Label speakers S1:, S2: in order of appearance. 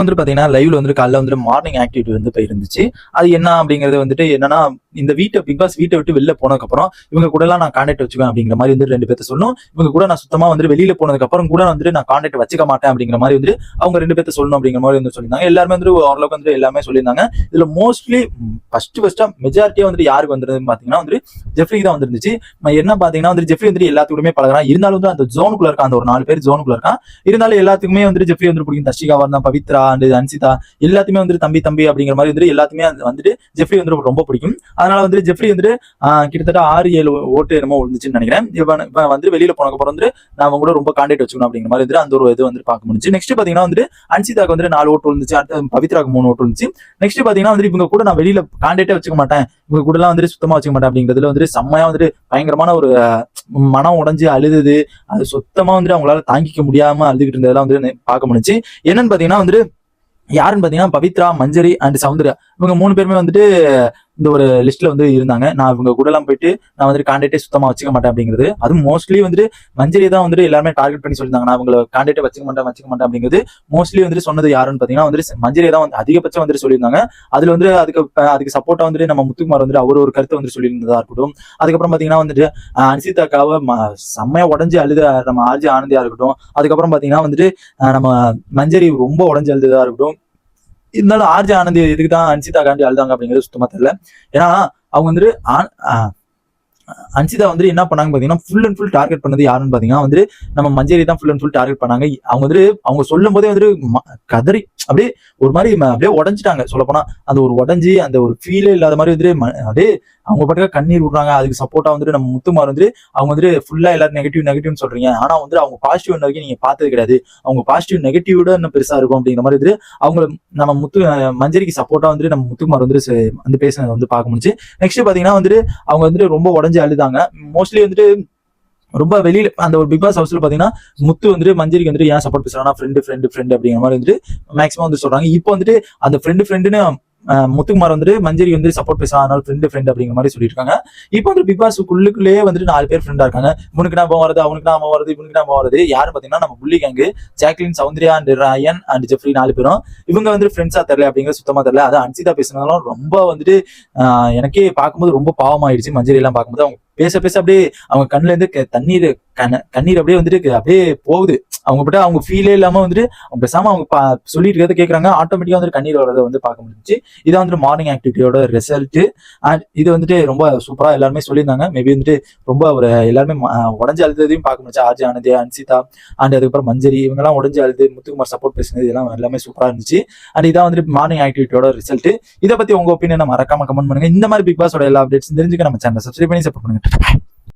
S1: வந்து பாத்தீங்கன்னா லைவ்ல வந்து காலைல வந்து மார்னிங் ஆக்டிவிட்டி வந்து போயிருந்துச்சு. அது என்ன அப்படிங்கறது வந்துட்டு என்னன்னா இந்த வீட்டை பிக் பாஸ் வீட்டை விட்டு வெளில போனதுக்கப்புறம் இவங்க கூட எல்லாம் நான் கான்டாக்ட் வச்சுக்கேன் அப்படிங்கிற மாதிரி வந்து ரெண்டு பேர்த்த சொல்லணும் இவங்க கூட நான் சுத்தமா வந்து வெளியில போனதுக்கப்புறம் கூட வந்து நான் கான்டாக்ட் வச்சுக்க மாட்டேன் அப்படிங்கிற மாதிரி வந்து அவங்க ரெண்டு பேர்த்த சொல்லணும் அப்படிங்கிற மாதிரி வந்து சொல்லியிருந்தாங்க. எல்லாருமே வந்து ஓரளவுக்கு வந்து எல்லாமே சொல்லியிருந்தாங்க. இதுல மோஸ்ட்லி ஃபர்ஸ்ட் ஃபர்ஸ்டா மெஜாரிட்டியா வந்து யாருக்கு வந்துருந்து பாத்தீங்கன்னா வந்து ஜெஃப்ரிக்கு தான் வந்துருந்துச்சு. என்ன பாத்தீங்கன்னா வந்து ஜெஃப்ரி வந்து எல்லாத்துக்குமே பழகிறான். இருந்தாலும் வந்து அந்த ஜோனுக்குள்ள இருக்கான். அந்த ஒரு நாலு பேர் ஜோனுக்குள்ள இருக்கான். இருந்தாலும் எல்லாத்துக்குமே வந்து ஜெஃப்ரி வந்து பிடிக்கும். தர்ஷிகா வர்ணா பவித்ரா அண்ட் அன்சிதா. எல்லாத்துமே வந்து தம்பி தம்பி அப்படிங்கிற மாதிரி வந்து எல்லாத்துமே வந்துட்டு ஜெஃப்ரி வந்து ரொம்ப பிடிக்கும். அதனால வந்து ஜெஃப்ரி வந்துட்டு கிட்டத்தட்ட ஆறு ஏழு ஓட்டு என்னமோ விழுந்துச்சுன்னு நினைக்கிறேன். இவன் இவன் வந்து வெளியில போனக்கு அப்புறம் வந்து நான் அவங்க கூட ரொம்ப கான்டாக்ட் வச்சுக்கணும் அப்படிங்கிற மாதிரி வந்துட்டு அந்த ஒரு இது வந்து பார்க்க முடிஞ்சு நெக்ஸ்ட் பாத்தீங்கன்னா வந்து அன்சிதாக்கு வந்து நாலு ஓட்டு விழுந்துச்சு. அடுத்து பவித்ராக்கு மூணு ஓட்டு இருந்துச்சு நெக்ஸ்ட் பாத்தீங்கன்னா வந்து இவங்க கூட நான் வெளியில கான்டாக்டே வச்சுக்க மாட்டேன். இவங்க கூட எல்லாம் வந்துட்டு சுத்தமா வச்சுக்க மாட்டேன் அப்படிங்கிறதுல வந்துட்டு செம்மையா வந்துட்டு பயங்கரமான ஒரு மனம் உடஞ்சு அழுதுது. அது சுத்தமா வந்துட்டு அவங்களால தாங்கிக்க முடியாம அழுதுகிட்டு இருந்ததெல்லாம் வந்து பார்க்க முடிஞ்சு என்னன்னு பாத்தீங்கன்னா வந்துட்டு யாருன்னு பாத்தீங்கன்னா பவித்ரா மஞ்சரி அண்ட் சௌந்தர்யா. இவங்க மூணு பேருமே வந்துட்டு இந்த ஒரு லிஸ்ட்ல வந்து இருந்தாங்க. நான் இவங்க கூட எல்லாம் போயிட்டு நான் வந்துட்டு கான்டாக்டே சுத்தமா வச்சுக்க மாட்டேன் அப்படிங்கிறது. அதுவும் மோஸ்ட்லி வந்துட்டு மஞ்சரி தான் வந்துட்டு எல்லாருமே டார்கெட் பண்ணி சொல்லியிருந்தாங்க. நான் இவங்களை கான்டாக்டே வச்சுக்க மாட்டேன் வச்சுக்க மாட்டேன் அப்படிங்கிறது மோஸ்ட்லி வந்துட்டு சொன்னது யாருன்னு பாத்தீங்கன்னா வந்துட்டு மஞ்சரி தான் வந்து அதிகபட்சம் வந்துட்டு சொல்லியிருந்தாங்க. அதுல வந்து அதுக்கு அதுக்கு சப்போர்ட்டா வந்துட்டு நம்ம முத்துக்குமார் வந்துட்டு அவர் ஒரு கருத்தை வந்து சொல்லியிருந்ததா இருக்கட்டும். அதுக்கப்புறம் பாத்தீங்கன்னா வந்துட்டு அஹ் அன்சிதாக்காவை ம- செம்மையா உடஞ்சு அழுத நம்ம ஆர்ஜி ஆனந்தியா இருக்கட்டும். அதுக்கப்புறம் பாத்தீங்கன்னா வந்துட்டு நம்ம மஞ்சரி ரொம்ப உடஞ்சு அழுததா இருக்கட்டும். இருந்தாலும் ஆர்ஜி ஆனந்தி இதுக்கு தான் அன்சிதா காந்தி அழுதாங்க அப்படிங்கிறது சுத்தமா தெரியல. ஏன்னா அவங்க வந்துட்டு ஆன்- அன்சிதா வந்து என்ன பண்ணாங்க பாத்தீங்கன்னா ஃபுல் அண்ட் ஃபுல் டார்கெட் பண்ணது யாருன்னு பாத்தீங்கன்னா வந்து நம்ம மஞ்சரி தான் ஃபுல் அண்ட் ஃபுல் டார்கெட் பண்ணாங்க. அவங்க வந்து அவங்க சொல்லும் போதே வந்து கதறி அப்படியே ஒரு மாதிரி அப்படியே உடஞ்சிட்டாங்க. சொல்ல போனா அந்த ஒரு உடஞ்சி அந்த ஒரு ஃபீலே இல்லாத மாதிரி வந்துட்டு அப்படியே அவங்க பாட்டுக்கா கண்ணீர் விடுறாங்க. அதுக்கு சப்போர்ட்டா வந்துட்டு நம்ம முத்துமார் வந்து அவங்க வந்துட்டு ஃபுல்லா எல்லாரும் நெகட்டிவ் நெகட்டிவ்னு சொல்றீங்க. ஆனா வந்து அவங்க பாசிட்டிவ் வரைக்கும் நீங்க பார்த்தது கிடையாது. அவங்க பாசிட்டிவ் நெகட்டிவோட இன்னும் பெருசா இருக்கும் அப்படிங்கிற மாதிரி வந்துட்டு அவங்க நம்ம முத்து மஞ்சரிக்கு சப்போர்ட்டா வந்துட்டு நம்ம முத்துக்குமார் வந்து வந்து பேசுனது வந்து பார்க்க முடிஞ்சு நெக்ஸ்ட் பாத்தீங்கன்னா வந்துட்டு அவங்க வந்துட்டு ரொம்ப உடஞ்சு அழுதாங்க. மோஸ்ட்லி வந்துட்டு ரொம்ப வெளியில அந்த ஒரு பிக் பாஸ் ஹவுஸ்ல பாத்தீங்கன்னா முத்து வந்துட்டு மஞ்சரிக்கு வந்துட்டு ஏன் சப்போர்ட் பேசுறாங்கன்னா ஃப்ரெண்டு ஃப்ரெண்டு ஃப்ரெண்டு அப்படிங்கிற மாதிரி வந்துட்டு மேக்ஸிமம் வந்து சொல்றாங்க. இப்போ வந்துட்டு அந்த ஃப்ரெண்டு ஃப்ரெண்டுன்னு முத்துக்குமார் வந்துட்டு மஞ்சரி வந்து சப்போர்ட் பேச அதனால ஃப்ரெண்டு ஃப்ரெண்ட் அப்படிங்கிற மாதிரி சொல்லியிருக்காங்க. இப்போ வந்து பிக் பாஸ்க்குள்ளுக்குள்ளேயே வந்துட்டு நாலு பேர் ஃப்ரெண்டா இருக்காங்க. உனக்கு நாம வருது அவனுக்கு நாம வருது இவனுக்கு நாம வருது. யாரும் பாத்தீங்கன்னா நம்ம புள்ளி gang Jacqueline Soundariya and Rayan and Jeffrey நாலு பேரும். இவங்க வந்து ஃப்ரெண்ட்ஸா தெரியல அப்படிங்கிற சுத்தமா தெரியல. அது அன்சிதா பேசுனாலும் ரொம்ப வந்துட்டு எனக்கே பார்க்கும்போது ரொம்ப பாவமாயிடுச்சு. மஞ்சரி எல்லாம் பார்க்கும்போது அவங்க பேச பேச அப்படியே அவங்க கண்ணுல இருந்து க- தண்ணீர் கண்ண- கண்ணீர் அப்படியே வந்துட்டு அப்படியே போகுது. அவங்க கிட்ட அவங்க ஃபீலே இல்லாம வந்துட்டு அவங்க பேசாம அவங்க பா- சொல்லிட்டு இருக்கிறத கேட்கறாங்க ஆட்டோமேட்டிக்கா வந்து கண்ணீர் வர்றதை வந்து பார்க்க முடிஞ்சுச்சு. இதான் வந்துட்டு மார்னிங் ஆக்டிவிட்டியோட ரிசல்ட் அண்ட் இது வந்துட்டு ரொம்ப சூப்பரா எல்லாருமே சொல்லியிருந்தாங்க. மேபி வந்துட்டு ரொம்ப ஒரு எல்லாருமே உடஞ்சு அழுததையும் பார்க்க முடிச்சு ஆர்ஜி ஆனந்தி அன்சிதா அண்ட் அதுக்கப்புறம் மஞ்சரி இவங்கெல்லாம் உடஞ்சு அழுது முத்துக்குமார் சப்போர்ட் பேசுனது இதெல்லாம் எல்லாமே சூப்பரா இருந்துச்சு. அண்ட் இதான் வந்துட்டு மார்னிங் ஆக்டிவிட்டியோட ரிசல்ட் இதை பத்தி உங்க ஒப்பீனியன் மறக்காம கமெண்ட் பண்ணுங்க. இந்த மாதிரி பிக் பாஸோட எல்லா அப்டேட்ஸ் தெரிஞ்சுக்க நம்ம சேனல் சப்ஸ்கிரைப் பண்ணி சப்போர்ட் பண்ணுங்க. Bye-bye.